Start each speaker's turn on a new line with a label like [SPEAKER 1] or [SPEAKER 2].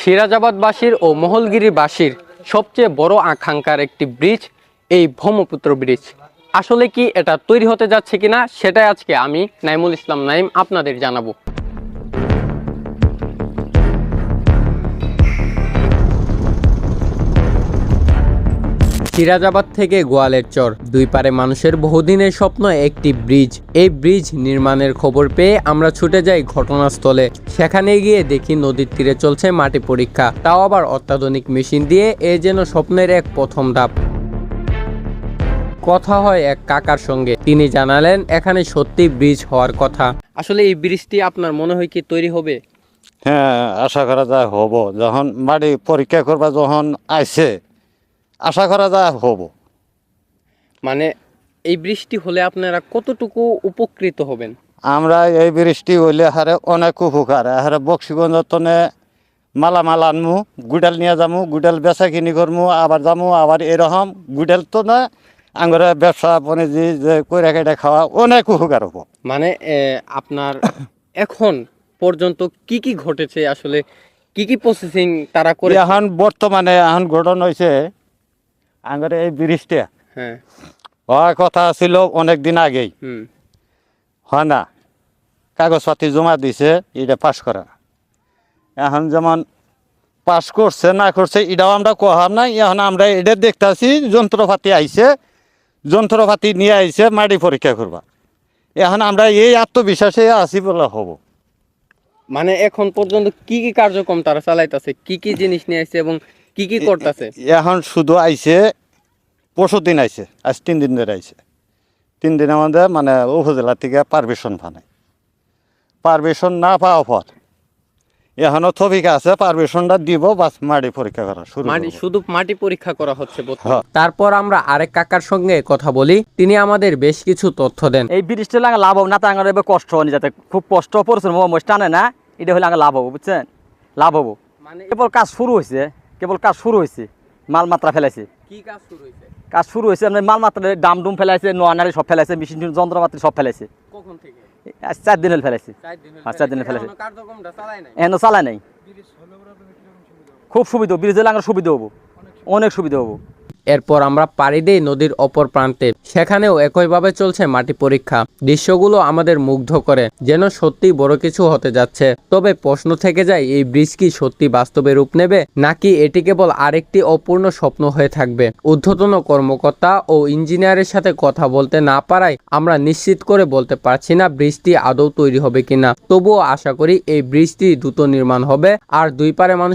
[SPEAKER 1] সিরাজাবাদবাসীর ও মহলগিরিবাসীর সবচেয়ে বড় আকাঙ্ক্ষার একটি ব্রিজ, এই ব্রহ্মপুত্র ব্রিজ। আসলে কি এটা তৈরি হতে যাচ্ছে কিনা, সেটাই আজকে আমি নাইমুল ইসলাম নাইম আপনাদের জানাব। সিরাজাবাদ থেকে গোয়ালের চর। দুই পারে মানুষের বহুদিনের স্বপ্ন একটি ব্রিজ। এই ব্রিজ নির্মাণের খবর পেয়ে আমরা ছুটে যাই ঘটনাস্থলে। সেখানে গিয়ে দেখি নদীর তীরে চলছে মাটি পরীক্ষা। তাও আবার অত্যাধুনিক মেশিন দিয়ে এ যেন স্বপ্নের এক প্রথম ধাপ। কথা হয় এক কাকার সঙ্গে। তিনি জানালেন এখানে সত্যি ব্রিজ হওয়ার কথা। আসলে এই ব্রিজটি আপনার মনে হয় কি তৈরি হবে?
[SPEAKER 2] হ্যাঁ আশা করা যায় হব। যখন মাটি পরীক্ষা করবা যখন আইছে আশা করা যায় হব।
[SPEAKER 1] মানে এই বৃষ্টি হলে আপনারা কতটুকু উপকৃত হবেন?
[SPEAKER 2] আমরা এই বৃষ্টি হইলে হারে অনেক উপকার। হারে বক্সিগঞ্জ তনে মালামাল আনমু গুডাল নিয়ে যামু গুডাল বেচা কিনি করমু আবার যামু আবার এরকম গুডাল তো না আঙ্গরে ব্যবসা বাণিজ্য যে কইরা কেটে খাওয়া অনেক উপকার হব।
[SPEAKER 1] মানে আপনার এখন পর্যন্ত কি কি ঘটেছে? আসলে কি কি প্রসেসিং তারা করে
[SPEAKER 2] এখন বর্তমানে এখন গঠন হয়েছে আঙ্গরে এই ব্রিজটা।
[SPEAKER 1] হ্যাঁ।
[SPEAKER 2] হওয়ার কথা ছিল অনেক দিন আগেই।
[SPEAKER 1] হুম।
[SPEAKER 2] হয় না? কাগজপাতি জমা দিছে এটা পাস করা। এখন যেমন পাস করছে না করছে এটাও আমরা কহাম না এখন আমরা এটা দেখতেছি যন্ত্রপাতি আইছে যন্ত্রপাতি নিয়ে আইছে মাটি পরীক্ষা করবা। এখন আমরা এই আত্মবিশ্বাসে আছি বলে হব।
[SPEAKER 1] মানে এখন পর্যন্ত কি কি কার্যক্রম তারা চালাইতেছে কি কি জিনিস নিয়ে আসছে এবং কি কি করতেছে?
[SPEAKER 2] এখন শুধু আইছে পরশু দিন আইছে আজ তিন দিন ধরে আইছে। তিন দিনের মধ্যে মানে উপজেলা থেকে পারমিশন পানে পারমিশন না পাওয়া পর এখনও থবিকা আছে পারমিশনটা দিব বাস মাটি পরীক্ষা করা শুরু
[SPEAKER 1] মাটি শুধু মাটি পরীক্ষা করা হচ্ছে
[SPEAKER 2] হ্যাঁ।
[SPEAKER 1] তারপর আমরা আরেক কাকার সঙ্গে কথা বলি তিনি আমাদের বেশ কিছু তথ্য দেন।
[SPEAKER 3] এই ব্রিজটা লাগে লাভ হবে না তো আঙার এবার কষ্ট হয়নি যাতে। খুব কষ্ট পরিশ্রম টানে না এটা হলে আগে লাভ হব বুঝছেন? লাভ হব।
[SPEAKER 1] মানে
[SPEAKER 3] কেবল কাজ শুরু হয়েছে। কেবল কাজ শুরু হয়েছে মাল মাত্রা ফেলাইছে।
[SPEAKER 1] কি কাজ শুরু হয়েছে?
[SPEAKER 3] কাজ শুরু হয়েছে আপনার মাল মাত্রা ডাম ডুম ফেলাইছে নোয়ানারি সব ফেলাইছে মেশিন যন্ত্রপাতি সব ফেলাইছে।
[SPEAKER 1] কখন থেকে?
[SPEAKER 3] চার দিন হলে ফেলাইছে। হ্যাঁ, চার দিনে
[SPEAKER 1] নাই?
[SPEAKER 3] এখনও চালায় নাই। খুব সুবিধা ব্রিজে লাগানোর সুবিধা হব। অনেক সুবিধা হব।
[SPEAKER 1] এরপর আমরা পাড়ি দেই নদীর অপর প্রান্তে। সেখানেও একইভাবে চলছে মাটি পরীক্ষা। দৃশ্যগুলো আমাদের মুগ্ধ করে, যেন সত্যি বড় কিছু হতে যাচ্ছে। তবে প্রশ্ন থেকে যায়, এই ব্রিজ কি সত্যি বাস্তবে রূপ নেবে, নাকি এটি কেবল আরেকটি অপূর্ণ স্বপ্ন হয়ে থাকবে? ঊর্ধ্বতন কর্মকর্তা ও ইঞ্জিনিয়ারের সাথে কথা বলতে না পারায় আমরা নিশ্চিত করে বলতে পারছি না ব্রিজটি আদৌ তৈরি হবে কিনা। তবুও আশা করি, এই ব্রিজটি দ্রুত নির্মাণ হবে, আর দুই পারে মানুষ